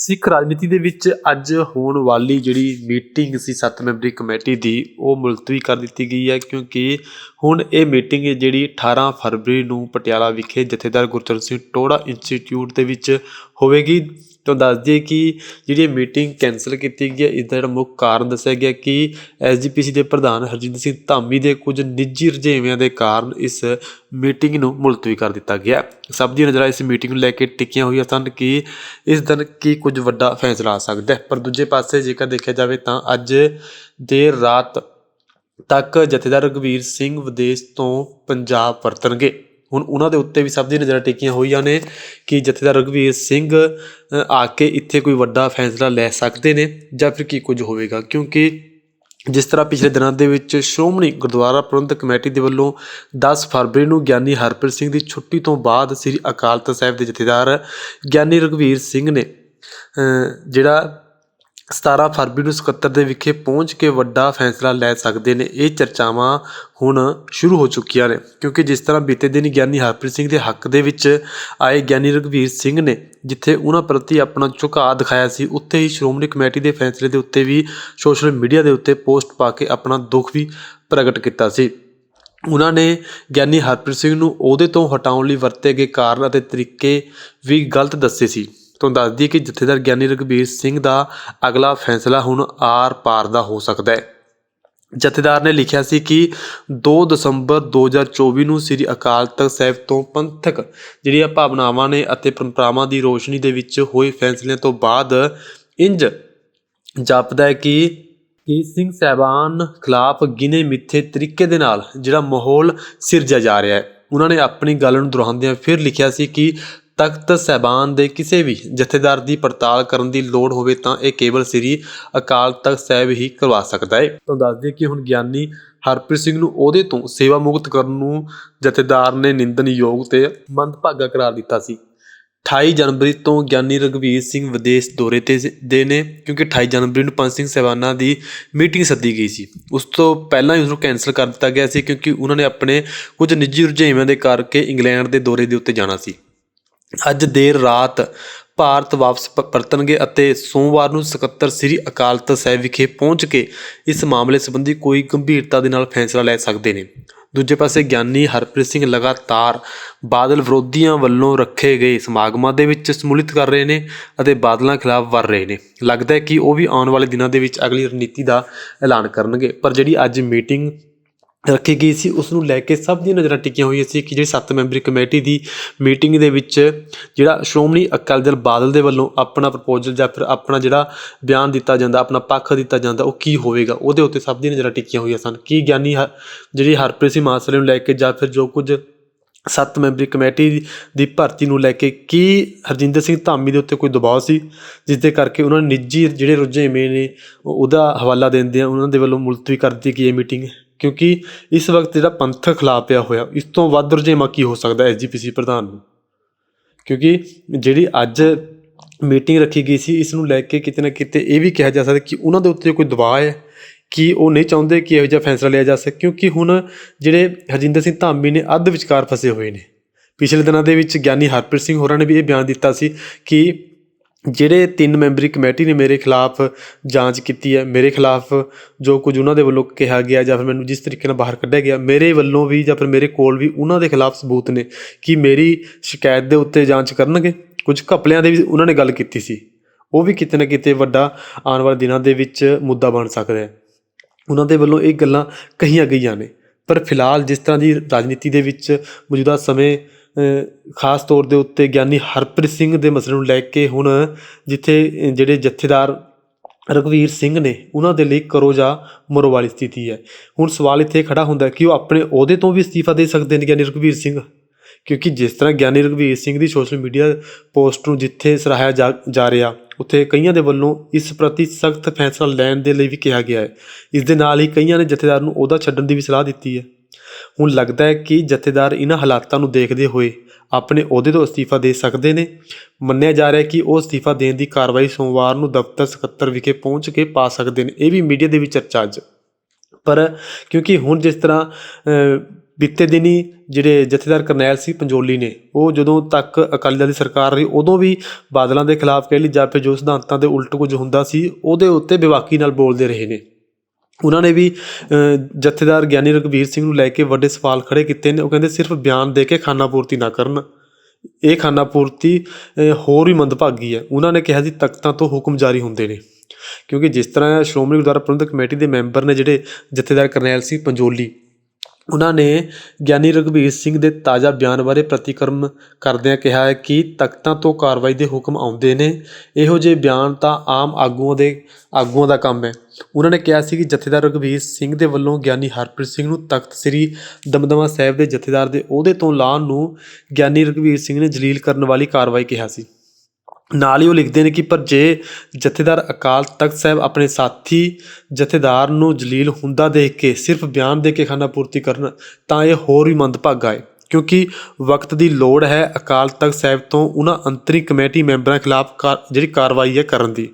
ਸਿੱਖ ਰਾਜਨੀਤੀ ਦੇ ਵਿੱਚ ਅੱਜ ਹੋਣ ਵਾਲੀ ਜਿਹੜੀ ਮੀਟਿੰਗ ਸੀ ਸੱਤ ਮੈਂਬਰੀ ਕਮੇਟੀ ਦੀ, ਉਹ ਮੁਲਤਵੀ ਕਰ ਦਿੱਤੀ ਗਈ ਹੈ ਕਿਉਂਕਿ ਹੁਣ ਇਹ ਮੀਟਿੰਗ ਜਿਹੜੀ 18 ਫਰਵਰੀ ਨੂੰ ਪਟਿਆਲਾ ਵਿਖੇ ਜਥੇਦਾਰ ਗੁਰਚਰਨ ਸਿੰਘ ਟੋੜਾ ਇੰਸਟੀਚਿਊਟ ਦੇ ਵਿੱਚ ਹੋਵੇਗੀ। ਤਾਂ ਦੱਸ ਦਈਏ ਕਿ ਜਿਹੜੀ ਇਹ ਮੀਟਿੰਗ ਕੈਂਸਲ ਕੀਤੀ ਗਈ ਹੈ ਇਸ ਦਾ ਜਿਹੜਾ ਮੁੱਖ ਕਾਰਨ ਦੱਸਿਆ ਗਿਆ ਕਿ ਐਸਜੀਪੀਸੀ ਦੇ ਪ੍ਰਧਾਨ ਹਰਜਿੰਦਰ ਸਿੰਘ ਧਾਮੀ ਦੇ ਕੁਝ ਨਿੱਜੀ ਰੁਝੇਵਿਆਂ ਦੇ ਕਾਰਨ ਇਸ ਮੀਟਿੰਗ ਨੂੰ ਮੁਲਤਵੀ ਕਰ ਦਿੱਤਾ ਗਿਆ ਸਭ ਦੀ ਨਜ਼ਰਾਂ ਇਸ ਮੀਟਿੰਗ ਨੂੰ ਲੈ ਕੇ ਟਿੱਕੀਆਂ ਹੋਈਆਂ ਸਨ ਕਿ ਇਸ ਦਿਨ ਕੀ ਕੁਝ ਵੱਡਾ ਫੈਸਲਾ ਆ ਸਕਦਾ ਹੈ। ਪਰ ਦੂਜੇ ਪਾਸੇ ਜੇਕਰ ਦੇਖਿਆ ਜਾਵੇ ਤਾਂ ਅੱਜ ਦੇਰ ਰਾਤ ਤੱਕ ਜਥੇਦਾਰ ਰਘਵੀਰ ਸਿੰਘ ਵਿਦੇਸ਼ ਤੋਂ ਪੰਜਾਬ ਪਰਤਣਗੇ। ਹੁਣ ਉਹਨਾਂ ਦੇ ਉੱਤੇ ਵੀ ਸਭ ਦੀ ਨਜ਼ਰਾਂ ਟੇਕੀਆਂ ਹੋਈਆਂ ਨੇ ਕਿ ਜਥੇਦਾਰ ਰਘਵੀਰ ਸਿੰਘ ਆ ਕੇ ਇੱਥੇ ਕੋਈ ਵੱਡਾ ਫੈਸਲਾ ਲੈ ਸਕਦੇ ਨੇ ਜਾਂ ਫਿਰ ਕੀ ਕੁਝ ਹੋਵੇਗਾ। ਕਿਉਂਕਿ ਜਿਸ ਤਰ੍ਹਾਂ ਪਿਛਲੇ ਦਿਨਾਂ ਦੇ ਵਿੱਚ ਸ਼੍ਰੋਮਣੀ ਗੁਰਦੁਆਰਾ ਪ੍ਰਬੰਧਕ ਕਮੇਟੀ ਦੇ ਵੱਲੋਂ 10 ਫਰਵਰੀ ਨੂੰ ਗਿਆਨੀ ਹਰਪ੍ਰੀਤ ਸਿੰਘ ਦੀ ਛੁੱਟੀ ਤੋਂ ਬਾਅਦ ਸ੍ਰੀ ਅਕਾਲ ਤਖਤ ਸਾਹਿਬ ਦੇ ਜਥੇਦਾਰ ਗਿਆਨੀ ਰਘਵੀਰ ਸਿੰਘ ਨੇ ਜਿਹੜਾ 17 ਫਰਵਰੀ ਨੂੰ ਸਕੱਤਰ ਦੇ ਵਿਖੇ ਪਹੁੰਚ ਕੇ ਵੱਡਾ ਫੈਸਲਾ ਲੈ ਸਕਦੇ ਨੇ। ਇਹ ਚਰਚਾਵਾਂ ਹੁਣ ਸ਼ੁਰੂ ਹੋ ਚੁੱਕੀਆਂ ਨੇ, ਕਿਉਂਕਿ ਜਿਸ ਤਰ੍ਹਾਂ ਬੀਤੇ ਦਿਨ ਗਿਆਨੀ ਹਰਪ੍ਰੀਤ ਸਿੰਘ ਦੇ ਹੱਕ ਦੇ ਵਿੱਚ ਆਏ ਗਿਆਨੀ ਰਘਵੀਰ ਸਿੰਘ ਨੇ, ਜਿੱਥੇ ਉਹਨਾਂ ਪ੍ਰਤੀ ਆਪਣਾ ਝੁਕਾਅ ਦਿਖਾਇਆ ਸੀ, ਉੱਥੇ ਹੀ ਸ਼੍ਰੋਮਣੀ ਕਮੇਟੀ ਦੇ ਫੈਸਲੇ ਦੇ ਉੱਤੇ ਵੀ ਸੋਸ਼ਲ ਮੀਡੀਆ ਦੇ ਉੱਤੇ ਪੋਸਟ ਪਾ ਕੇ ਆਪਣਾ ਦੁੱਖ ਵੀ ਪ੍ਰਗਟ ਕੀਤਾ ਸੀ। ਉਹਨਾਂ ਨੇ ਗਿਆਨੀ ਹਰਪ੍ਰੀਤ ਸਿੰਘ ਨੂੰ ਉਹਦੇ ਤੋਂ ਹਟਾਉਣ ਲਈ ਵਰਤੇ ਗਏ ਕਾਰਨ ਅਤੇ ਤਰੀਕੇ ਵੀ ਗਲਤ ਦੱਸੇ ਸੀ। ਤੁਹਾਨੂੰ ਦੱਸ ਦਈਏ ਕਿ ਜਥੇਦਾਰ ਗਿਆਨੀ ਰਘਬੀਰ ਸਿੰਘ ਦਾ ਅਗਲਾ ਫੈਸਲਾ ਹੁਣ ਆਰ ਪਾਰ ਦਾ ਹੋ ਸਕਦਾ ਹੈ। ਜਥੇਦਾਰ ਨੇ ਲਿਖਿਆ ਸੀ ਕਿ 2 ਦਸੰਬਰ 2024 ਨੂੰ ਸ੍ਰੀ ਅਕਾਲ ਤਖਤ ਸਾਹਿਬ ਤੋਂ ਪੰਥਕ ਜਿਹੜੀਆਂ ਭਾਵਨਾਵਾਂ ਨੇ ਅਤੇ ਪਰੰਪਰਾਵਾਂ ਦੀ ਰੋਸ਼ਨੀ ਦੇ ਵਿੱਚ ਹੋਏ ਫੈਸਲਿਆਂ ਤੋਂ ਬਾਅਦ ਇੰਜ ਜਾਪਦਾ ਹੈ ਕਿ ਕਿ ਸਿੰਘ ਸਾਹਿਬਾਨ ਖਿਲਾਫ ਗਿਨੇ ਮਿੱਥੇ ਤਰੀਕੇ ਦੇ ਨਾਲ ਜਿਹੜਾ ਮਾਹੌਲ ਸਿਰਜਿਆ ਜਾ ਰਿਹਾ ਹੈ। ਉਹਨਾਂ ਨੇ ਆਪਣੀ ਗੱਲ ਨੂੰ ਦੁਹਰਾਉਂਦਿਆਂ ਫਿਰ ਲਿਖਿਆ ਸੀ ਕਿ ਤਖਤ ਸਾਹਿਬਾਨ ਦੇ ਕਿਸੇ ਵੀ ਜਥੇਦਾਰ ਦੀ ਪੜਤਾਲ ਕਰਨ ਦੀ ਲੋੜ ਹੋਵੇ ਤਾਂ ਇਹ ਕੇਵਲ ਸ੍ਰੀ ਅਕਾਲ ਤਖਤ ਸਾਹਿਬ ਹੀ ਕਰਵਾ ਸਕਦਾ ਹੈ। ਤਾਂ ਦੱਸ ਦਈਏ ਕਿ ਹੁਣ ਗਿਆਨੀ ਹਰਪ੍ਰੀਤ ਸਿੰਘ ਨੂੰ ਉਹਦੇ ਤੋਂ ਸੇਵਾ ਮੁਕਤ ਕਰਨ ਨੂੰ ਜਥੇਦਾਰ ਨੇ ਨਿੰਦਨਯੋਗ ਤੇ ਮੰਦਭਾਗਾ ਕਰਾਰ ਦਿੱਤਾ ਸੀ। 28 ਜਨਵਰੀ ਤੋਂ ਗਿਆਨੀ ਰਘਵੀਰ ਸਿੰਘ ਵਿਦੇਸ਼ ਦੌਰੇ ਤੇ ਸ- ਦੇ ਨੇ ਕਿਉਂਕਿ 28 ਜਨਵਰੀ ਨੂੰ ਪੰਜ ਸਿੰਘ ਸਹਿਬਾਨਾਂ ਦੀ ਮੀਟਿੰਗ ਸੱਦੀ ਗਈ ਸੀ। ਉਸ ਤੋਂ ਪਹਿਲਾਂ ਹੀ ਉਸ ਨੂੰ ਕੈਨਸਲ ਕਰ ਦਿੱਤਾ ਗਿਆ ਸੀ ਕਿਉਂਕਿ ਉਹਨਾਂ ਨੇ ਆਪਣੇ ਕੁਝ ਨਿੱਜੀ ਰੁਝੇਵਿਆਂ ਦੇ ਕਰਕੇ ਇੰਗਲੈਂਡ ਦੇ ਦੌਰੇ ਦੇ ਉੱਤੇ ਜਾਣਾ ਸੀ। ਅੱਜ ਦੇਰ ਰਾਤ ਭਾਰਤ ਵਾਪਸ ਪਰਤਣਗੇ ਅਤੇ ਸੋਮਵਾਰ ਨੂੰ ਸਕੱਤਰ ਸ੍ਰੀ ਅਕਾਲ ਤਖਤ ਸਾਹਿਬ ਵਿਖੇ ਪਹੁੰਚ ਕੇ ਇਸ ਮਾਮਲੇ ਸੰਬੰਧੀ ਕੋਈ ਗੰਭੀਰਤਾ ਦੇ ਨਾਲ ਫੈਸਲਾ ਲੈ ਸਕਦੇ ਨੇ। ਦੂਜੇ ਪਾਸੇ ਗਿਆਨੀ ਹਰਪ੍ਰੀਤ ਸਿੰਘ ਲਗਾਤਾਰ ਬਾਦਲ ਵਿਰੋਧੀਆਂ ਵੱਲੋਂ ਰੱਖੇ ਗਏ ਸਮਾਗਮਾਂ ਦੇ ਵਿੱਚ ਸਮੂਲਿਤ ਕਰ ਰਹੇ ਨੇ ਅਤੇ ਬਾਦਲਾਂ ਖਿਲਾਫ ਵਰ ਰਹੇ ਨੇ। ਲੱਗਦਾ ਹੈ ਕਿ ਉਹ ਵੀ ਆਉਣ ਵਾਲੇ ਦਿਨਾਂ ਦੇ ਵਿੱਚ ਅਗਲੀ ਰਣਨੀਤੀ ਦਾ ਐਲਾਨ ਕਰਨਗੇ। ਪਰ ਜਿਹੜੀ ਅੱਜ ਮੀਟਿੰਗ ਰੱਖੀ ਗਈ ਸੀ। ਉਸ ਨੂੰ ਲੈ ਕੇ ਸਭ ਦੀਆਂ ਨਜ਼ਰਾਂ ਟਿਕੀਆਂ ਹੋਈਆਂ ਸੀ ਕਿ ਜਿਹੜੀ ਸੱਤ ਮੈਂਬਰੀ ਕਮੇਟੀ ਦੀ ਮੀਟਿੰਗ ਦੇ ਵਿੱਚ ਜਿਹੜਾ ਸ਼੍ਰੋਮਣੀ ਅਕਾਲੀ ਦਲ ਬਾਦਲ ਦੇ ਵੱਲੋਂ ਆਪਣਾ ਪ੍ਰਪੋਜ਼ਲ ਜਾਂ ਫਿਰ ਆਪਣਾ ਜਿਹੜਾ ਬਿਆਨ ਦਿੱਤਾ ਜਾਂਦਾ, ਆਪਣਾ ਪੱਖ ਦਿੱਤਾ ਜਾਂਦਾ, ਉਹ ਕੀ ਹੋਵੇਗਾ? ਉਹਦੇ ਉੱਤੇ ਸਭ ਦੀਆਂ ਨਜ਼ਰਾਂ ਟਿਕੀਆਂ ਹੋਈਆਂ ਸਨ। ਕੀ ਗਿਆਨੀ ਹ- ਜਿਹੜੀ ਹਰਪ੍ਰੀਤ ਸਿੰਘ ਮਾਸਲੇ ਨੂੰ ਲੈ ਕੇ ਜਾਂ ਫਿਰ ਜੋ ਕੁਝ ਸੱਤ ਮੈਂਬਰੀ ਕਮੇਟੀ ਦੀ- ਭਰਤੀ ਨੂੰ ਲੈ ਕੇ ਕੀ ਹਰਜਿੰਦਰ ਸਿੰਘ ਧਾਮੀ ਦੇ ਉੱਤੇ ਕੋਈ ਦਬਾਅ ਸੀ, ਜਿਸ ਦੇ ਕਰਕੇ ਉਹਨਾਂ ਨੇ ਨਿੱਜੀ ਜਿਹੜੇ ਰੁਝੇਵੇਂ ਨੇ ਉਹਦਾ ਹਵਾਲਾ ਦਿੰਦੇ ਆ ਉਹਨਾਂ ਦੇ ਵੱਲੋਂ ਮੁਲਤਵੀ ਕਰ ਦਿੱਤੀ ਗਈ ਇਹ ਮੀਟਿੰਗ। ਕਿਉਂਕਿ ਇਸ ਵਕਤ ਜਿਹੜਾ ਪੰਥਕ ਖਿਲਾਫ ਪਿਆ ਹੋਇਆ, ਇਸ ਤੋਂ ਵੱਧ ਰੁਝੇਵਾਂ ਕੀ ਹੋ ਸਕਦਾ ਐਸਜੀਪੀਸੀ ਪ੍ਰਧਾਨ ਨੂੰ? ਕਿਉਂਕਿ ਜਿਹੜੀ ਅੱਜ ਮੀਟਿੰਗ ਰੱਖੀ ਗਈ ਸੀ, ਇਸ ਨੂੰ ਲੈ ਕੇ ਕਿਤੇ ਨਾ ਕਿਤੇ ਇਹ ਵੀ ਕਿਹਾ ਜਾ ਸਕਦਾ ਕਿ ਉਹਨਾਂ ਦੇ ਉੱਤੇ ਕੋਈ ਦਬਾਅ ਹੈ, ਕਿ ਉਹ ਨਹੀਂ ਚਾਹੁੰਦੇ ਕਿ ਇਹੋ ਜਿਹਾ ਫੈਸਲਾ ਲਿਆ ਜਾ ਸਕੇ? ਕਿਉਂਕਿ ਹੁਣ ਜਿਹੜੇ ਹਰਜਿੰਦਰ ਸਿੰਘ ਧਾਮੀ ਨੇ ਅੱਧ ਵਿਚਕਾਰ ਫਸੇ ਹੋਏ ਨੇ। ਪਿਛਲੇ ਦਿਨਾਂ ਦੇ ਵਿੱਚ ਗਿਆਨੀ ਹਰਪ੍ਰੀਤ ਸਿੰਘ ਹੋਰਾਂ ਨੇ ਵੀ ਇਹ ਬਿਆਨ ਦਿੱਤਾ ਸੀ ਕਿ ਜਿਹੜੇ ਤਿੰਨ ਮੈਂਬਰੀ ਕਮੇਟੀ ਨੇ ਮੇਰੇ ਖਿਲਾਫ ਜਾਂਚ ਕੀਤੀ ਹੈ, ਮੇਰੇ ਖਿਲਾਫ ਜੋ ਕੁਝ ਉਹਨਾਂ ਦੇ ਵੱਲੋਂ ਕਿਹਾ ਗਿਆ ਜਾਂ ਫਿਰ ਮੈਨੂੰ ਜਿਸ ਤਰੀਕੇ ਨਾਲ ਬਾਹਰ ਕੱਢਿਆ ਗਿਆ, ਮੇਰੇ ਵੱਲੋਂ ਵੀ ਜਾਂ ਫਿਰ ਮੇਰੇ ਕੋਲ ਵੀ ਉਹਨਾਂ ਦੇ ਖਿਲਾਫ ਸਬੂਤ ਨੇ ਕਿ ਮੇਰੀ ਸ਼ਿਕਾਇਤ ਦੇ ਉੱਤੇ ਜਾਂਚ ਕਰਨਗੇ। ਕੁਝ ਘਪਲਿਆਂ ਦੇ ਵੀ ਉਹਨਾਂ ਨੇ ਗੱਲ ਕੀਤੀ ਸੀ। ਉਹ ਵੀ ਕਿਤੇ ਨਾ ਕਿਤੇ ਵੱਡਾ ਆਉਣ ਵਾਲੇ ਦਿਨਾਂ ਦੇ ਵਿੱਚ ਮੁੱਦਾ ਬਣ ਸਕਦਾ ਹੈ। ਉਹਨਾਂ ਦੇ ਵੱਲੋਂ ਇਹ ਗੱਲਾਂ ਕਹੀਆਂ ਗਈਆਂ ਨੇ। ਪਰ ਫਿਲਹਾਲ ਜਿਸ ਤਰ੍ਹਾਂ ਦੀ ਰਾਜਨੀਤੀ ਦੇ ਵਿੱਚ ਮੌਜੂਦਾ ਸਮੇਂ ਖਾਸ ਤੌਰ ਦੇ ਉੱਤੇ ਗਿਆਨੀ ਹਰਪ੍ਰੀਤ ਸਿੰਘ ਦੇ ਮਸਲੇ ਨੂੰ ਲੈ ਕੇ ਹੁਣ ਜਿੱਥੇ ਜਿਹੜੇ ਜਥੇਦਾਰ ਰਘਵੀਰ ਸਿੰਘ ਨੇ, ਉਹਨਾਂ ਦੇ ਲਈ ਕਰੋ ਜਾਂ ਮਰੋ ਵਾਲੀ ਸਥਿਤੀ ਹੈ। ਹੁਣ ਸਵਾਲ ਇੱਥੇ ਖੜਾ ਹੁੰਦਾ ਕਿ ਉਹ ਆਪਣੇ ਅਹੁਦੇ ਤੋਂ ਵੀ ਅਸਤੀਫਾ ਦੇ ਸਕਦੇ ਨੇ ਗਿਆਨੀ ਰਘਵੀਰ ਸਿੰਘ? ਕਿਉਂਕਿ ਜਿਸ ਤਰ੍ਹਾਂ ਗਿਆਨੀ ਰਘਵੀਰ ਸਿੰਘ ਦੀ ਸੋਸ਼ਲ ਮੀਡੀਆ ਪੋਸਟ ਨੂੰ ਜਿੱਥੇ ਸਰਾਹਿਆ ਜਾ ਜਾ ਰਿਹਾ, ਉੱਥੇ ਕਈਆਂ ਦੇ ਵੱਲੋਂ ਇਸ ਪ੍ਰਤੀ ਸਖਤ ਫੈਸਲਾ ਲੈਣ ਦੇ ਲਈ ਵੀ ਕਿਹਾ ਗਿਆ ਹੈ। ਇਸ ਦੇ ਨਾਲ ਹੀ ਕਈਆਂ ਨੇ ਜਥੇਦਾਰ ਨੂੰ ਉਹਦਾ ਛੱਡਣ ਦੀ ਵੀ ਸਲਾਹ ਦਿੱਤੀ ਹੈ। ਹੁਣ ਲੱਗਦਾ ਹੈ ਕਿ ਜਥੇਦਾਰ ਇਹਨਾਂ ਹਾਲਾਤਾਂ ਨੂੰ ਦੇਖਦੇ ਹੋਏ ਆਪਣੇ ਅਹੁਦੇ ਤੋਂ ਅਸਤੀਫਾ ਦੇ ਸਕਦੇ ਨੇ। ਮੰਨਿਆ ਜਾ ਰਿਹਾ ਹੈ ਕਿ ਉਹ ਅਸਤੀਫਾ ਦੇਣ ਦੀ ਕਾਰਵਾਈ ਸੋਮਵਾਰ ਨੂੰ ਦਫ਼ਤਰ ਸਕੱਤਰ ਵਿਖੇ ਪਹੁੰਚ ਕੇ ਪਾ ਸਕਦੇ ਨੇ। ਇਹ ਵੀ ਮੀਡੀਆ ਦੇ ਵਿੱਚ ਚਰਚਾ ਅੱਜ। ਪਰ ਕਿਉਂਕਿ ਹੁਣ ਜਿਸ ਤਰ੍ਹਾਂ ਬੀਤੇ ਦਿਨੀ ਜਿਹੜੇ ਜਥੇਦਾਰ ਕਰਨੈਲ ਸਿੰਘ ਪੰਜੋਲੀ ਨੇ, ਉਹ ਜਦੋਂ ਤੱਕ ਅਕਾਲੀ ਦਲ ਦੀ ਸਰਕਾਰ ਰਹੀ, ਉਦੋਂ ਵੀ ਬਾਦਲਾਂ ਦੇ ਖਿਲਾਫ ਕਹਿ ਲਈ ਜਾਂ ਫਿਰ ਜੋ ਸਿਧਾਂਤਾਂ ਦੇ ਉਲਟ ਕੁਝ ਹੁੰਦਾ ਸੀ, ਉਹਦੇ ਉੱਤੇ ਬੇਵਾਕੀ ਨਾਲ ਬੋਲਦੇ ਰਹੇ ਨੇ। ਉਹਨਾਂ ਨੇ ਵੀ ਅ, ਜਥੇਦਾਰ ਗਿਆਨੀ ਰਘਬੀਰ ਸਿੰਘ ਨੂੰ ਲੈ ਕੇ ਵੱਡੇ ਸਵਾਲ ਖੜ੍ਹੇ ਕੀਤੇ ਨੇ। ਉਹ ਕਹਿੰਦੇ ਸਿਰਫ ਬਿਆਨ ਦੇ ਕੇ ਖਾਨਾ ਪੂਰਤੀ ਨਾ ਕਰਨ। ਇਹ ਖਾਨਾ ਪੂਰਤੀ ਹੋਰ ਵੀ ਮੰਦਭਾਗੀ ਹੈ। ਉਹਨਾਂ ਨੇ ਕਿਹਾ ਸੀ ਤਖਤਾਂ ਤੋਂ ਹੁਕਮ ਜਾਰੀ ਹੁੰਦੇ ਨੇ। ਕਿਉਂਕਿ ਜਿਸ ਤਰ੍ਹਾਂ ਸ਼੍ਰੋਮਣੀ ਗੁਰਦੁਆਰਾ ਪ੍ਰਬੰਧਕ ਕਮੇਟੀ ਦੇ ਮੈਂਬਰ ਨੇ ਜਿਹੜੇ ਜਥੇਦਾਰ ਕਰਨੈਲ ਸਿੰਘ ਪੰਜੋਲੀ ਉਹਨਾਂ ਨੇ ਗਿਆਨੀ ਰਘਬੀਰ ਸਿੰਘ ਦੇ ਤਾਜ਼ਾ ਬਿਆਨ ਬਾਰੇ ਪ੍ਰਤੀਕਰਮ ਕਰਦਿਆਂ ਕਿਹਾ ਹੈ ਕਿ ਤਖਤਾਂ ਤੋਂ ਕਾਰਵਾਈ ਦੇ ਹੁਕਮ ਆਉਂਦੇ ਨੇ। ਇਹੋ ਜਿਹੇ ਬਿਆਨ ਤਾਂ ਆਮ ਆਗੂਆਂ ਦੇ, ਆਗੂਆਂ ਦਾ ਕੰਮ ਹੈ। ਉਹਨਾਂ ਨੇ ਕਿਹਾ ਸੀ ਕਿ ਜਥੇਦਾਰ ਰਘਬੀਰ ਸਿੰਘ ਦੇ ਵੱਲੋਂ ਗਿਆਨੀ ਹਰਪ੍ਰੀਤ ਸਿੰਘ ਨੂੰ ਤਖਤ ਸ੍ਰੀ ਦਮਦਮਾ ਸਾਹਿਬ ਦੇ ਜਥੇਦਾਰ ਦੇ ਅਹੁਦੇ ਤੋਂ ਲਾਹੁਣ ਨੂੰ ਗਿਆਨੀ ਰਘਬੀਰ ਸਿੰਘ ਨੇ ਜਲੀਲ ਕਰਨ ਵਾਲੀ ਕਾਰਵਾਈ ਕਿਹਾ ਸੀ। ਨਾਲ ਹੀ ਉਹ ਲਿਖਦੇ ਨੇ ਕਿ ਪਰ ਜੇ ਜਥੇਦਾਰ ਅਕਾਲ ਤਖਤ ਸਾਹਿਬ ਆਪਣੇ ਸਾਥੀ ਜਥੇਦਾਰ ਨੂੰ ਜਲੀਲ ਹੁੰਦਾ ਦੇਖ ਕੇ, ਸਿਰਫ ਬਿਆਨ ਦੇ ਕੇ ਖਾਨਾ ਪੂਰਤੀ ਕਰਨ, ਤਾਂ ਇਹ ਹੋਰ ਵੀ ਮੰਦਭਾਗਾ ਹੈ। ਕਿਉਂਕਿ ਵਕਤ ਦੀ ਲੋੜ ਹੈ ਅਕਾਲ ਤਖਤ ਸਾਹਿਬ ਤੋਂ ਉਹਨਾਂ ਅੰਤਰੀ ਕਮੇਟੀ ਮੈਂਬਰਾਂ ਖਿਲਾਫ ਕਾ- ਜਿਹੜੀ ਕਾਰਵਾਈ ਹੈ ਕਰਨ ਦੀ।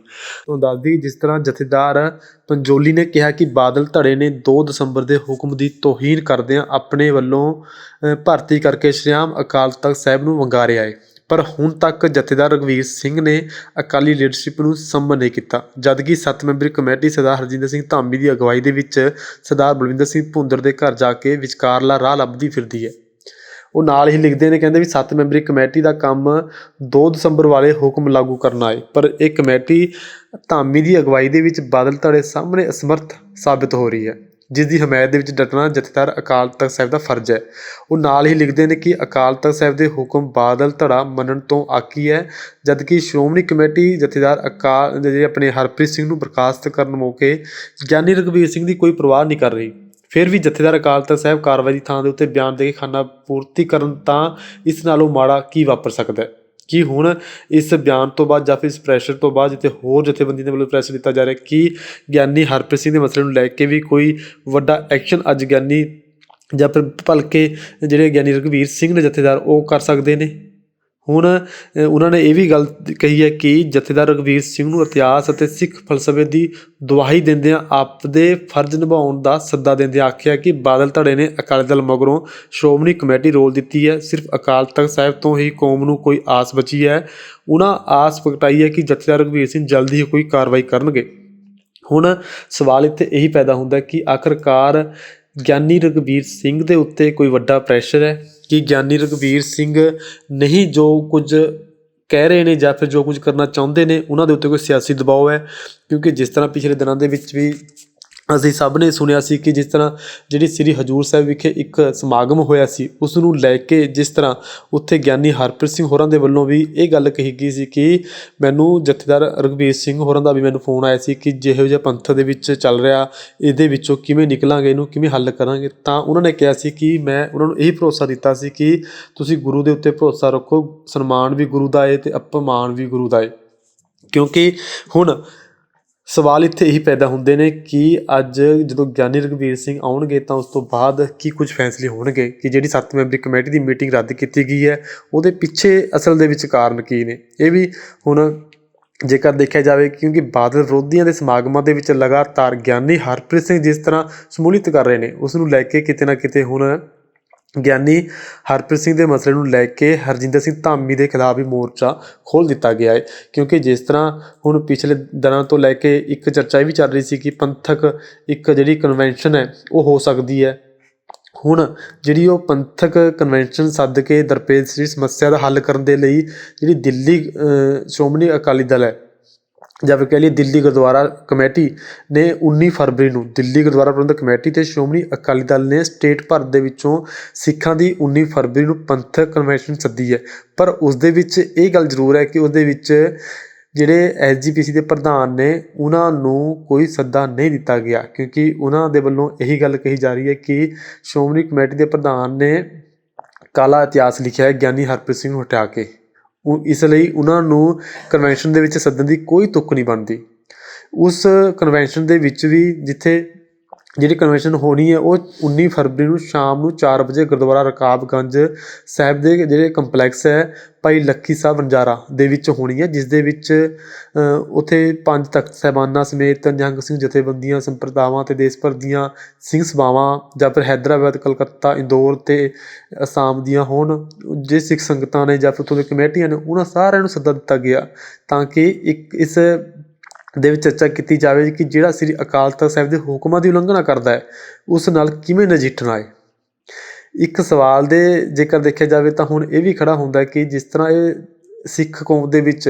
ਤੋਂ ਦੱਸਦੀ ਜਿਸ ਤਰ੍ਹਾਂ ਜਥੇਦਾਰ ਪੰਜੋਲੀ ਨੇ ਕਿਹਾ ਕਿ ਬਾਦਲ ਧੜੇ ਨੇ 2 ਦਸੰਬਰ ਦੇ ਹੁਕਮ ਦੀ ਤੋਹੀਨ ਕਰਦਿਆਂ ਆਪਣੇ ਵੱਲੋਂ ਭਰਤੀ ਕਰਕੇ ਸ਼੍ਰੀਆਮ ਅਕਾਲ ਤਖਤ ਸਾਹਿਬ ਨੂੰ ਵੰਗਾਰਿਆ ਹੈ। ਪਰ ਹੁਣ ਤੱਕ ਜਥੇਦਾਰ ਰਘਵੀਰ ਸਿੰਘ ਨੇ ਅਕਾਲੀ ਲੀਡਰਸ਼ਿਪ ਨੂੰ ਸੰਮਨ ਨਹੀਂ ਕੀਤਾ। ਜਦਕਿ ਸੱਤ ਮੈਂਬਰੀ ਕਮੇਟੀ ਸਰਦਾਰ ਹਰਜਿੰਦਰ ਸਿੰਘ ਧਾਮੀ ਦੀ ਅਗਵਾਈ ਦੇ ਵਿੱਚ ਸਰਦਾਰ ਬਲਵਿੰਦਰ ਸਿੰਘ ਭੁੰਦਰ ਦੇ ਘਰ ਜਾ ਕੇ ਵਿਚਕਾਰਲਾ ਰਾਹ ਲੱਭਦੀ ਫਿਰਦੀ ਹੈ। ਉਹ ਨਾਲ ਹੀ ਲਿਖਦੇ ਨੇ, ਕਹਿੰਦੇ ਵੀ ਸੱਤ ਮੈਂਬਰੀ ਕਮੇਟੀ ਦਾ ਕੰਮ 2 ਦਸੰਬਰ ਵਾਲੇ ਹੁਕਮ ਲਾਗੂ ਕਰਨਾ ਹੈ ਪਰ ਇਹ ਕਮੇਟੀ ਧਾਮੀ ਦੀ ਅਗਵਾਈ ਦੇ ਵਿੱਚ ਬਾਦਲ ਧੜੇ ਸਾਹਮਣੇ ਅਸਮਰਥ ਸਾਬਿਤ ਹੋ ਰਹੀ ਹੈ। ਜਿਸ ਦੀ ਹਮਾਇਤ ਦੇ ਵਿੱਚ ਡਟਣਾ ਜਥੇਦਾਰ ਅਕਾਲ ਤਖਤ ਸਾਹਿਬ ਦਾ ਫਰਜ਼ ਹੈ। ਉਹ ਨਾਲ ਹੀ ਲਿਖਦੇ ਨੇ ਕਿ ਅਕਾਲ ਤਖਤ ਸਾਹਿਬ ਦੇ ਹੁਕਮ ਬਾਦਲ ਧੜਾ ਮੰਨਣ ਤੋਂ ਆਕੀ ਹੈ, ਜਦਕਿ ਸ਼੍ਰੋਮਣੀ ਕਮੇਟੀ ਜਥੇਦਾਰ ਅਕਾਲ ਜਿਹੜੇ ਆਪਣੇ ਹਰਪ੍ਰੀਤ ਸਿੰਘ ਨੂੰ ਬਰਖਾਸਤ ਕਰਨ ਮੌਕੇ ਗਿਆਨੀ ਰਘਬੀਰ ਸਿੰਘ ਦੀ ਕੋਈ ਪਰਵਾਹ ਨਹੀਂ ਕਰ ਰਹੀ। ਫਿਰ ਵੀ ਜਥੇਦਾਰ ਅਕਾਲ ਤਖਤ ਸਾਹਿਬ ਕਾਰਵਾਈ ਦੀ ਥਾਂ ਦੇ ਉੱਤੇ ਬਿਆਨ ਦੇ ਕੇ ਖਾਨਾ ਪੂਰਤੀ ਕਰਨ ਤਾਂ ਇਸ ਨਾਲੋਂ ਮਾੜਾ ਕੀ ਵਾਪਰ ਸਕਦਾ ਹੈ? ਕੀ ਹੁਣ ਇਸ ਬਿਆਨ ਤੋਂ ਬਾਅਦ ਜਾਂ ਫਿਰ ਇਸ ਪ੍ਰੈਸ਼ਰ ਤੋਂ ਬਾਅਦ ਜਿੱਥੇ ਹੋਰ ਜਥੇਬੰਦੀ ਦੇ ਵੱਲੋਂ ਪ੍ਰੈਸ਼ਰ ਦਿੱਤਾ ਜਾ ਰਿਹਾ ਕਿ ਗਿਆਨੀ ਹਰਪ੍ਰੀਤ ਸਿੰਘ ਦੇ ਮਸਲੇ ਨੂੰ ਲੈ ਕੇ ਵੀ ਕੋਈ ਵੱਡਾ ਐਕਸ਼ਨ ਅੱਜ ਗਿਆਨੀ ਜਾਂ ਫਿਰ ਭਲਕੇ ਜਿਹੜੇ ਗਿਆਨੀ ਰਘਵੀਰ ਸਿੰਘ ਨੇ ਜਥੇਦਾਰ ਉਹ ਕਰ ਸਕਦੇ ਨੇ? ਹੁਣ ਉਹਨਾਂ ਨੇ ਇਹ ਵੀ ਗੱਲ ਕਹੀ ਹੈ ਕਿ ਜਥੇਦਾਰ ਰਘਵੀਰ ਸਿੰਘ ਨੂੰ ਇਤਿਹਾਸ ਅਤੇ ਸਿੱਖ ਫਲਸਫੇ ਦੀ ਦੁਆਹੀ ਦਿੰਦਿਆਂ ਆਪਦੇ ਫਰਜ਼ ਨਿਭਾਉਣ ਦਾ ਸੱਦਾ ਦਿੰਦਿਆਂ ਆਖਿਆ ਕਿ ਬਾਦਲ ਧੜੇ ਨੇ ਅਕਾਲੀ ਦਲ ਮਗਰੋਂ ਸ਼੍ਰੋਮਣੀ ਕਮੇਟੀ ਰੋਲ ਦਿੱਤੀ ਹੈ। ਸਿਰਫ ਅਕਾਲ ਤਖਤ ਸਾਹਿਬ ਤੋਂ ਹੀ ਕੌਮ ਨੂੰ ਕੋਈ ਆਸ ਬਚੀ ਹੈ। ਉਹਨਾਂ ਆਸ ਪ੍ਰਗਟਾਈ ਹੈ ਕਿ ਜਥੇਦਾਰ ਰਘਵੀਰ ਸਿੰਘ ਜਲਦੀ ਹੀ ਕੋਈ ਕਾਰਵਾਈ ਕਰਨਗੇ। ਹੁਣ ਸਵਾਲ ਇੱਥੇ ਇਹੀ ਪੈਦਾ ਹੁੰਦਾ ਕਿ ਆਖਰਕਾਰ ਗਿਆਨੀ ਰਘਬੀਰ ਸਿੰਘ ਦੇ ਉੱਤੇ ਕੋਈ ਵੱਡਾ ਪ੍ਰੈਸ਼ਰ ਹੈ? ਕਿ ਗਿਆਨੀ ਰਘਬੀਰ ਸਿੰਘ ਨਹੀਂ ਜੋ ਕੁਝ ਕਹਿ ਰਹੇ ਨੇ ਜਾਂ ਫਿਰ ਜੋ ਕੁਝ ਕਰਨਾ ਚਾਹੁੰਦੇ ਨੇ, ਉਹਨਾਂ ਦੇ ਉੱਤੇ ਕੋਈ ਸਿਆਸੀ ਦਬਾਅ ਹੈ? ਕਿਉਂਕਿ ਜਿਸ ਤਰ੍ਹਾਂ ਪਿਛਲੇ ਦਿਨਾਂ ਦੇ ਵਿੱਚ ਵੀ ਅਸੀਂ ਸਭ ਨੇ ਸੁਣਿਆ ਸੀ ਕਿ ਜਿਸ ਤਰ੍ਹਾਂ ਜਿਹੜੀ ਸ੍ਰੀ ਹਜੂਰ ਸਾਹਿਬ ਵਿਖੇ ਇੱਕ ਸਮਾਗਮ ਹੋਇਆ ਸੀ ਉਸ ਨੂੰ ਲੈ ਕੇ ਜਿਸ ਤਰ੍ਹਾਂ ਉੱਥੇ ਗਿਆਨੀ ਹਰਪ੍ਰੀਤ ਸਿੰਘ ਹੋਰਾਂ ਦੇ ਵੱਲੋਂ ਵੀ ਇਹ ਗੱਲ ਕਹੀ ਗਈ ਸੀ ਕਿ ਮੈਨੂੰ ਜਥੇਦਾਰ ਰਘਬੀਰ ਸਿੰਘ ਹੋਰਾਂ ਦਾ ਵੀ ਮੈਨੂੰ ਫੋਨ ਆਇਆ ਸੀ ਕਿ ਜਿਹੋ ਜਿਹਾ ਪੰਥ ਦੇ ਵਿੱਚ ਚੱਲ ਰਿਹਾ, ਇਹਦੇ ਵਿੱਚੋਂ ਕਿਵੇਂ ਨਿਕਲਾਂਗੇ, ਇਹਨੂੰ ਕਿਵੇਂ ਹੱਲ ਕਰਾਂਗੇ? ਤਾਂ ਉਹਨਾਂ ਨੇ ਕਿਹਾ ਸੀ ਕਿ ਮੈਂ ਉਹਨਾਂ ਨੂੰ ਇਹ ਭਰੋਸਾ ਦਿੱਤਾ ਸੀ ਕਿ ਤੁਸੀਂ ਗੁਰੂ ਦੇ ਉੱਤੇ ਭਰੋਸਾ ਰੱਖੋ, ਸਨਮਾਨ ਵੀ ਗੁਰੂ ਦਾ ਹੈ ਤੇ ਅਪਮਾਨ ਵੀ ਗੁਰੂ ਦਾ ਹੈ ਕਿਉਂਕਿ ਹੁਣ ਸਵਾਲ ਇੱਥੇ ਇਹੀ ਪੈਦਾ ਹੁੰਦੇ ਨੇ ਕਿ ਅੱਜ ਜਦੋਂ ਗਿਆਨੀ ਰਘਵੀਰ ਸਿੰਘ ਆਉਣਗੇ ਤਾਂ ਉਸ ਤੋਂ ਬਾਅਦ ਕੀ ਕੁਝ ਫੈਸਲੇ ਹੋਣਗੇ ਕਿ ਜਿਹੜੀ ਸੱਤ ਮੈਂਬਰੀ ਕਮੇਟੀ ਦੀ ਮੀਟਿੰਗ ਰੱਦ ਕੀਤੀ ਗਈ ਹੈ, ਉਹਦੇ ਪਿੱਛੇ ਅਸਲ ਦੇ ਵਿੱਚ ਕਾਰਨ ਕੀ ਨੇ? ਇਹ ਵੀ ਹੁਣ ਜੇਕਰ ਦੇਖਿਆ ਜਾਵੇ ਕਿਉਂਕਿ ਬਾਦਲ ਵਿਰੋਧੀਆਂ ਦੇ ਸਮਾਗਮਾਂ ਦੇ ਵਿੱਚ ਲਗਾਤਾਰ ਗਿਆਨੀ ਹਰਪ੍ਰੀਤ ਸਿੰਘ ਜਿਸ ਤਰ੍ਹਾਂ ਸਮੂਲੀਅਤ ਕਰ ਰਹੇ ਨੇ, ਉਸ ਨੂੰ ਲੈ ਕੇ ਕਿਤੇ ਨਾ ਕਿਤੇ ਹੁਣ ਗਿਆਨੀ ਹਰਪ੍ਰੀਤ ਸਿੰਘ ਦੇ ਮਸਲੇ ਨੂੰ ਲੈ ਕੇ ਹਰਜਿੰਦਰ ਸਿੰਘ ਧਾਮੀ ਦੇ ਖਿਲਾਫ ਵੀ ਮੋਰਚਾ ਖੋਲ੍ਹ ਦਿੱਤਾ ਗਿਆ ਹੈ, ਕਿਉਂਕਿ ਜਿਸ ਤਰ੍ਹਾਂ ਹੁਣ ਪਿਛਲੇ ਦਿਨਾਂ ਤੋਂ ਲੈ ਕੇ ਇੱਕ ਚਰਚਾ ਇਹ ਵੀ ਚੱਲ ਰਹੀ ਸੀ ਕਿ ਪੰਥਕ ਇੱਕ ਜਿਹੜੀ ਕਨਵੈਨਸ਼ਨ ਹੈ, ਉਹ ਹੋ ਸਕਦੀ ਹੈ। ਹੁਣ ਜਿਹੜੀ ਉਹ ਪੰਥਕ ਕਨਵੈਨਸ਼ਨ ਸੱਦ ਕੇ ਦਰਪੇਸ਼ ਦੀ ਸਮੱਸਿਆ ਦਾ ਹੱਲ ਕਰਨ ਦੇ ਲਈ ਜਿਹੜੀ ਦਿੱਲੀ ਸ਼੍ਰੋਮਣੀ ਅਕਾਲੀ ਦਲ ਹੈ ਜਾਂ ਕਹਿ ਲਈਏ ਦਿੱਲੀ ਗੁਰਦੁਆਰਾ ਕਮੇਟੀ ਨੇ 19 ਫਰਵਰੀ ਨੂੰ ਦਿੱਲੀ ਗੁਰਦੁਆਰਾ ਪ੍ਰਬੰਧਕ ਕਮੇਟੀ ਤੇ ਸ਼੍ਰੋਮਣੀ ਅਕਾਲੀ ਦਲ ਨੇ ਸਟੇਟ ਭਰ ਦੇ ਵਿੱਚੋਂ ਸਿੱਖਾਂ ਦੀ 19 ਫਰਵਰੀ ਨੂੰ ਪੰਥਕ ਕਨਵੈਨਸ਼ਨ ਸੱਦੀ ਹੈ। ਪਰ ਉਸ ਦੇ ਵਿੱਚ ਇਹ ਗੱਲ ਜ਼ਰੂਰ ਹੈ ਕਿ ਉਹਦੇ ਵਿੱਚ ਜਿਹੜੇ ਐਸਜੀਪੀਸੀ ਦੇ ਪ੍ਰਧਾਨ ਨੇ, ਉਹਨਾਂ ਨੂੰ ਕੋਈ ਸੱਦਾ ਨਹੀਂ ਦਿੱਤਾ ਗਿਆ। ਕਿਉਂਕਿ ਉਹਨਾਂ ਦੇ ਵੱਲੋਂ ਇਹੀ ਗੱਲ ਕਹੀ ਜਾ ਰਹੀ ਹੈ ਕਿ ਸ਼੍ਰੋਮਣੀ ਕਮੇਟੀ ਦੇ ਪ੍ਰਧਾਨ ਨੇ ਕਾਲਾ ਇਤਿਹਾਸ ਲਿਖਿਆ ਹੈ, ਗਿਆਨੀ ਹਰਪ੍ਰੀਤ ਸਿੰਘ ਨੂੰ ਹਟਾ ਕੇ। ਉਹ ਇਸ ਲਈ ਉਹਨਾਂ ਨੂੰ ਕਨਵੈਨਸ਼ਨ ਦੇ ਵਿੱਚ ਸੱਦਣ ਦੀ ਕੋਈ ਤੁੱਕ ਨਹੀਂ ਬਣਦੀ। ਉਸ ਕਨਵੈਨਸ਼ਨ ਦੇ ਵਿੱਚ ਵੀ ਜਿੱਥੇ ਜਿਹੜੀ ਕਨਵੈਨਸ਼ਨ ਹੋਣੀ ਹੈ, ਉਹ 19 ਫਰਵਰੀ ਨੂੰ ਸ਼ਾਮ ਨੂੰ ਚਾਰ ਵਜੇ ਗੁਰਦੁਆਰਾ ਰਕਾਬਗੰਜ ਸਾਹਿਬ ਦੇ ਜਿਹੜੇ ਕੰਪਲੈਕਸ ਹੈ, ਭਾਈ ਲੱਖੀ ਸਾਹਿਬ ਵਣਜਾਰਾ ਦੇ ਵਿੱਚ ਹੋਣੀ ਹੈ ਜਿਸ ਦੇ ਵਿੱਚ ਉੱਥੇ ਪੰਜ ਤਖਤ ਸਾਹਿਬਾਨਾਂ ਸਮੇਤ ਨਿਹੰਗ ਸਿੰਘ ਜਥੇਬੰਦੀਆਂ, ਸੰਪਰਦਾਵਾਂ ਅਤੇ ਦੇਸ਼ ਭਰ ਦੀਆਂ ਸਿੰਘ ਸਭਾਵਾਂ ਜਾਂ ਫਿਰ ਹੈਦਰਾਬਾਦ, ਕਲਕੱਤਾ, ਇੰਦੌਰ ਤੇ ਅਸਾਮ ਦੀਆਂ ਹੋਣ, ਜੇ ਸਿੱਖ ਸੰਗਤਾਂ ਨੇ ਜਾਂ ਫਿਰ ਉੱਥੋਂ ਦੇ ਕਮੇਟੀਆਂ ਨੇ, ਉਹਨਾਂ ਸਾਰਿਆਂ ਨੂੰ ਸੱਦਾ ਦਿੱਤਾ ਗਿਆ ਤਾਂ ਕਿ ਇੱਕ ਇਸ ਦੇ ਵਿੱਚ ਚਰਚਾ ਕੀਤੀ ਜਾਵੇ ਕਿ ਜਿਹੜਾ ਸ੍ਰੀ ਅਕਾਲ ਤਖਤ ਸਾਹਿਬ ਦੇ ਹੁਕਮਾਂ ਦੀ ਉਲੰਘਣਾ ਕਰਦਾ ਹੈ, ਉਸ ਨਾਲ ਕਿਵੇਂ ਨਜਿੱਠਣਾ ਹੈ ਇੱਕ ਸਵਾਲ ਦੇ ਜੇਕਰ ਦੇਖਿਆ ਜਾਵੇ ਤਾਂ ਹੁਣ ਇਹ ਵੀ ਖੜਾ ਹੁੰਦਾ ਹੈ ਕਿ ਜਿਸ ਤਰ੍ਹਾਂ ਇਹ ਸਿੱਖ ਕੌਮ ਦੇ ਵਿੱਚ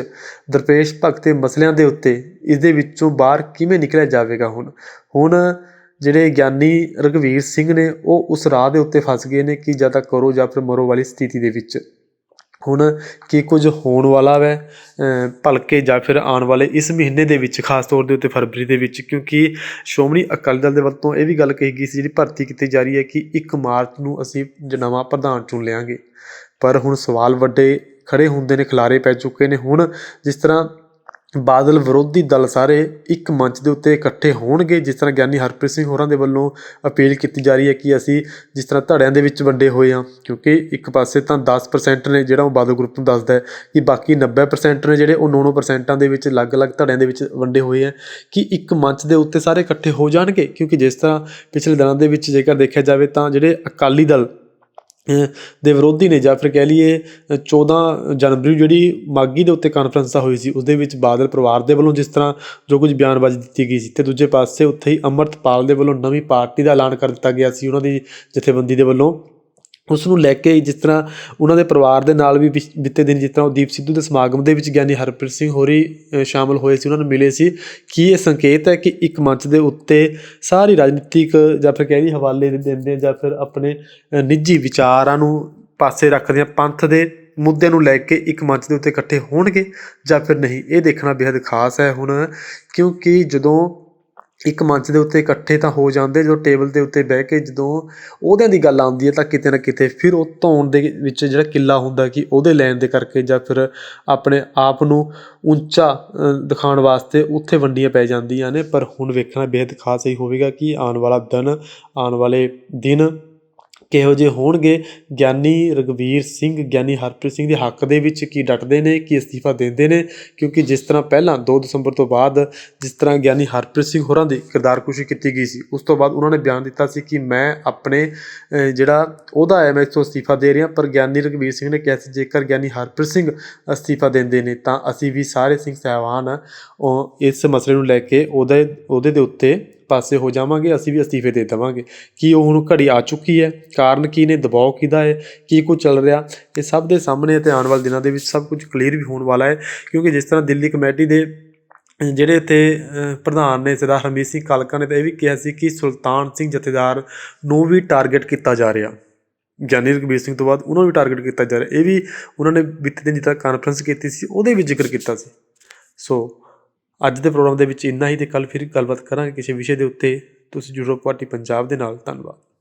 ਦਰਪੇਸ਼ ਭਗਤੇ ਮਸਲਿਆਂ ਦੇ ਉੱਤੇ ਇਸ ਦੇ ਵਿੱਚੋਂ ਬਾਹਰ ਕਿਵੇਂ ਨਿਕਲਿਆ ਜਾਵੇਗਾ ਹੁਣ? ਹੁਣ ਜਿਹੜੇ ਗਿਆਨੀ ਰਘਵੀਰ ਸਿੰਘ ਨੇ ਉਹ ਉਸ ਰਾਹ ਦੇ ਉੱਤੇ ਫਸ ਗਏ ਨੇ ਕਿ ਜਾਂ ਤਾਂ ਕਰੋ ਜਾਂ ਫਿਰ ਮਰੋ ਵਾਲੀ ਸਥਿਤੀ ਦੇ ਵਿੱਚ। ਹੁਣ ਕੀ ਕੁਝ ਹੋਣ ਵਾਲਾ ਵੈ ਭਲਕੇ ਜਾਂ ਫਿਰ ਆਉਣ ਵਾਲੇ ਇਸ ਮਹੀਨੇ ਦੇ ਵਿੱਚ, ਖਾਸ ਤੌਰ ਦੇ ਉੱਤੇ ਫਰਵਰੀ ਦੇ ਵਿੱਚ, ਕਿਉਂਕਿ ਸ਼੍ਰੋਮਣੀ ਅਕਾਲੀ ਦਲ ਦੇ ਵੱਲੋਂ ਇਹ ਵੀ ਗੱਲ ਕਹੀ ਗਈ ਸੀ ਜਿਹੜੀ ਭਰਤੀ ਕੀਤੀ ਜਾ ਰਹੀ ਹੈ ਕਿ 1 ਮਾਰਚ ਨੂੰ ਅਸੀਂ ਨਵਾਂ ਪ੍ਰਧਾਨ ਚੁਣ ਲਿਆਂਗੇ। ਪਰ ਹੁਣ ਸਵਾਲ ਵੱਡੇ ਖੜੇ ਹੁੰਦੇ ਨੇ, ਖਿਲਾਰੇ ਪੈ ਚੁੱਕੇ ਨੇ। ਹੁਣ ਜਿਸ ਤਰ੍ਹਾਂ ਬਾਦਲ ਵਿਰੋਧੀ ਦਲ ਸਾਰੇ ਇੱਕ ਮੰਚ ਦੇ ਉੱਤੇ ਇਕੱਠੇ ਹੋਣਗੇ। ਜਿਸ ਤਰ੍ਹਾਂ ਗਿਆਨੀ ਹਰਪ੍ਰੀਤ ਸਿੰਘ ਹੋਰਾਂ ਦੇ ਵੱਲੋਂ ਅਪੀਲ ਕੀਤੀ ਜਾ ਰਹੀ ਹੈ ਕਿ ਅਸੀਂ ਜਿਸ ਤਰ੍ਹਾਂ ਧੜਿਆਂ ਦੇ ਵਿੱਚ ਵੰਡੇ ਹੋਏ ਹਾਂ, ਕਿਉਂਕਿ ਇੱਕ ਪਾਸੇ ਤਾਂ 10% ਨੇ ਜਿਹੜਾ ਉਹ ਬਾਦਲ ਗਰੁੱਪ ਨੂੰ ਦੱਸਦਾ ਕਿ ਬਾਕੀ 90% ਨੇ ਜਿਹੜੇ ਉਹ 9-9% ਦੇ ਵਿੱਚ ਅਲੱਗ-ਅਲੱਗ ਧੜਿਆਂ ਦੇ ਵਿੱਚ ਵੰਡੇ ਹੋਏ ਆ ਕਿ ਇੱਕ ਮੰਚ ਦੇ ਉੱਤੇ ਸਾਰੇ ਇਕੱਠੇ ਹੋ ਜਾਣਗੇ। ਕਿਉਂਕਿ ਜਿਸ ਤਰ੍ਹਾਂ ਪਿਛਲੇ ਦਿਨਾਂ ਦੇ ਵਿੱਚ ਜੇਕਰ ਦੇਖਿਆ ਜਾਵੇ ਤਾਂ ਜਿਹੜੇ ਅਕਾਲੀ ਦਲ ਦੇ ਵਿਰੋਧੀ ਨੇ, ਜਾਂ ਫਿਰ ਕਹਿ ਲਈਏ ਚੌਦਾਂ ਜਨਵਰੀ ਨੂੰ ਜਿਹੜੀ ਮਾਗੀ ਦੇ ਉੱਤੇ ਕਾਨਫਰੰਸਾਂ ਹੋਈ ਸੀ ਉਸ ਦੇ ਵਿੱਚ ਬਾਦਲ ਪਰਿਵਾਰ ਦੇ ਵੱਲੋਂ ਜਿਸ ਤਰ੍ਹਾਂ ਜੋ ਕੁਝ ਬਿਆਨਬਾਜ਼ੀ ਦਿੱਤੀ ਗਈ ਸੀ, ਤੇ ਦੂਜੇ ਪਾਸੇ ਉੱਥੇ ਹੀ ਅੰਮ੍ਰਿਤਪਾਲ ਦੇ ਵੱਲੋਂ ਨਵੀਂ ਪਾਰਟੀ ਦਾ ਐਲਾਨ ਕਰ ਦਿੱਤਾ ਗਿਆ ਸੀ, ਉਹਨਾਂ ਦੀ ਜਥੇਬੰਦੀ ਦੇ ਵੱਲੋਂ। ਉਸ ਨੂੰ ਲੈ ਕੇ ਜਿਸ ਤਰ੍ਹਾਂ ਉਹਨਾਂ ਦੇ ਪਰਿਵਾਰ ਦੇ ਨਾਲ ਵੀ ਪਿਛ- ਬੀਤੇ ਦਿਨ ਜਿਸ ਤਰ੍ਹਾਂ ਉਹ ਦੀਪ ਸਿੱਧੂ ਦੇ ਸਮਾਗਮ ਦੇ ਵਿੱਚ ਗਿਆਨੀ ਹਰਪ੍ਰੀਤ ਸਿੰਘ ਹੋਰੀ ਅ, ਸ਼ਾਮਲ ਹੋਏ ਸੀ ਉਹਨਾਂ ਨੂੰ ਮਿਲੇ ਸੀ। ਕੀ ਇਹ ਸੰਕੇਤ ਹੈ ਕਿ ਇੱਕ ਮੰਚ ਦੇ ਉੱਤੇ ਸਾਰੀ ਰਾਜਨੀਤਿਕ ਜਾਂ ਫਿਰ ਕਹਿ ਲਈ ਹਵਾਲੇ ਦਿੰਦੇ ਜਾਂ ਫਿਰ ਆਪਣੇ ਨਿੱਜੀ ਵਿਚਾਰਾਂ ਨੂੰ ਪਾਸੇ ਰੱਖਦੇ ਆ ਪੰਥ ਦੇ ਮੁੱਦਿਆਂ ਨੂੰ ਲੈ ਕੇ ਇੱਕ ਮੰਚ ਦੇ ਉੱਤੇ ਇਕੱਠੇ ਹੋਣਗੇ ਜਾਂ ਫਿਰ ਨਹੀਂ? ਇਹ ਦੇਖਣਾ ਬੇहद ਖਾਸ ਹੈ ਹੁਣ ਕਿਉਂਕਿ ਜਦੋਂ ਇੱਕ ਮੰਚ ਦੇ ਉੱਤੇ ਇਕੱਠੇ ਤਾਂ ਹੋ ਜਾਂਦੇ, ਜਦੋਂ ਟੇਬਲ ਦੇ ਉੱਤੇ ਬਹਿ ਕੇ ਜਦੋਂ ਉਹਦਿਆਂ ਦੀ ਗੱਲ ਆਉਂਦੀ ਹੈ ਤਾਂ ਕਿਤੇ ਨਾ ਕਿਤੇ ਫਿਰ ਉਹ ਧੌਣ ਦੇ ਵਿੱਚ ਜਿਹੜਾ ਕਿੱਲਾ ਹੁੰਦਾ ਕਿ ਉਹਦੇ ਲੈਣ ਦੇ ਕਰਕੇ ਜਾਂ ਫਿਰ ਆਪਣੇ ਆਪ ਨੂੰ ਉੱਚਾ ਦਿਖਾਉਣ ਵਾਸਤੇ ਉੱਥੇ ਵੰਡੀਆਂ ਪੈ ਜਾਂਦੀਆਂ ਨੇ। ਪਰ ਹੁਣ ਵੇਖਣਾ ਬੇਹੱਦ ਖਾਸ ਹੀ ਹੋਵੇਗਾ ਕਿ ਆਉਣ ਵਾਲਾ ਦਿਨ, ਆਉਣ ਵਾਲੇ ਦਿਨ ਕਿਹੋ ਜਿਹੇ ਹੋਣਗੇ? ਗਿਆਨੀ ਰਘਵੀਰ ਸਿੰਘ, ਗਿਆਨੀ ਹਰਪ੍ਰੀਤ ਸਿੰਘ ਦੇ ਹੱਕ ਦੇ ਵਿੱਚ ਕੀ ਡਟਦੇ ਨੇ, ਕੀ ਅਸਤੀਫਾ ਦਿੰਦੇ ਨੇ? ਕਿਉਂਕਿ ਜਿਸ ਤਰ੍ਹਾਂ ਪਹਿਲਾਂ 2 ਦਸੰਬਰ ਤੋਂ ਬਾਅਦ ਜਿਸ ਤਰ੍ਹਾਂ ਗਿਆਨੀ ਹਰਪ੍ਰੀਤ ਸਿੰਘ ਹੋਰਾਂ ਦੀ ਕਿਰਦਾਰਕੁਸ਼ੀ ਕੀਤੀ ਗਈ ਸੀ, ਉਸ ਤੋਂ ਬਾਅਦ ਉਹਨਾਂ ਨੇ ਬਿਆਨ ਦਿੱਤਾ ਸੀ ਕਿ ਮੈਂ ਆਪਣੇ ਜਿਹੜਾ ਉਹਦਾ ਹੈ, ਮੈਂ ਇਸ ਤੋਂ ਅਸਤੀਫਾ ਦੇ ਰਿਹਾ, ਪਰ ਗਿਆਨੀ ਰਘਵੀਰ ਸਿੰਘ ਨੇ ਕਿਹਾ ਸੀ, ਜੇਕਰ ਗਿਆਨੀ ਹਰਪ੍ਰੀਤ ਸਿੰਘ ਅਸਤੀਫਾ ਦਿੰਦੇ ਨੇ, ਤਾਂ ਅਸੀਂ ਵੀ ਸਾਰੇ ਸਿੰਘ ਸਾਹਿਬਾਨ ਉਹ ਇਸ ਮਸਲੇ ਨੂੰ ਲੈ ਕੇ ਉਹਦੇ ਉਹਦੇ ਦੇ ਉੱਤੇ ਪਾਸੇ ਹੋ ਜਾਵਾਂਗੇ, ਅਸੀਂ ਵੀ ਅਸਤੀਫੇ ਦੇ ਦੇਵਾਂਗੇ। ਕੀ ਉਹ ਹੁਣ ਘੜੀ ਆ ਚੁੱਕੀ ਹੈ? ਕਾਰਨ ਕੀ ਨੇ? ਦਬਾਅ ਕਿਹਦਾ ਹੈ? ਕੀ ਕੁਝ ਚੱਲ ਰਿਹਾ? ਇਹ ਸਭ ਦੇ ਸਾਹਮਣੇ ਤੇ ਆਉਣ ਵਾਲੇ ਦਿਨਾਂ ਦੇ ਵਿੱਚ ਸਭ ਕੁਝ ਕਲੀਅਰ ਵੀ ਹੋਣ ਵਾਲਾ ਹੈ, ਕਿਉਂਕਿ ਜਿਸ ਤਰ੍ਹਾਂ ਦਿੱਲੀ ਕਮੇਟੀ ਦੇ ਜਿਹੜੇ ਇੱਥੇ ਪ੍ਰਧਾਨ ਨੇ ਸਰਦਾਰ ਹਰਮੀਤ ਸਿੰਘ ਕਾਲਕਾ ਨੇ ਤਾਂ ਇਹ ਵੀ ਕਿਹਾ ਸੀ ਕਿ ਸੁਲਤਾਨ ਸਿੰਘ ਜਥੇਦਾਰ ਨੂੰ ਵੀ ਟਾਰਗੇਟ ਕੀਤਾ ਜਾ ਰਿਹਾ। ਗਿਆਨੀ ਰਘਬੀਰ ਸਿੰਘ ਤੋਂ ਬਾਅਦ ਉਹਨਾਂ ਨੂੰ ਵੀ ਟਾਰਗੇਟ ਕੀਤਾ ਜਾ ਰਿਹਾ। ਇਹ ਵੀ ਉਹਨਾਂ ਨੇ ਬੀਤੇ ਦਿਨ ਜਿੱਦਾਂ ਕਾਨਫਰੰਸ ਕੀਤੀ ਸੀ, ਉਹਦੇ ਵਿੱਚ ਜ਼ਿਕਰ ਕੀਤਾ ਸੀ। ਸੋ ਅੱਜ ਦੇ ਪ੍ਰੋਗਰਾਮ ਦੇ ਵਿੱਚ ਇੰਨਾ ਹੀ ਅਤੇ ਕੱਲ੍ਹ ਫਿਰ ਗੱਲਬਾਤ ਕਰਾਂਗੇ ਕਿਸੇ ਵਿਸ਼ੇ ਦੇ ਉੱਤੇ। ਤੁਸੀਂ ਜੁੜੋ ਪਾਰਟੀ ਪੰਜਾਬ ਦੇ ਨਾਲ। ਧੰਨਵਾਦ।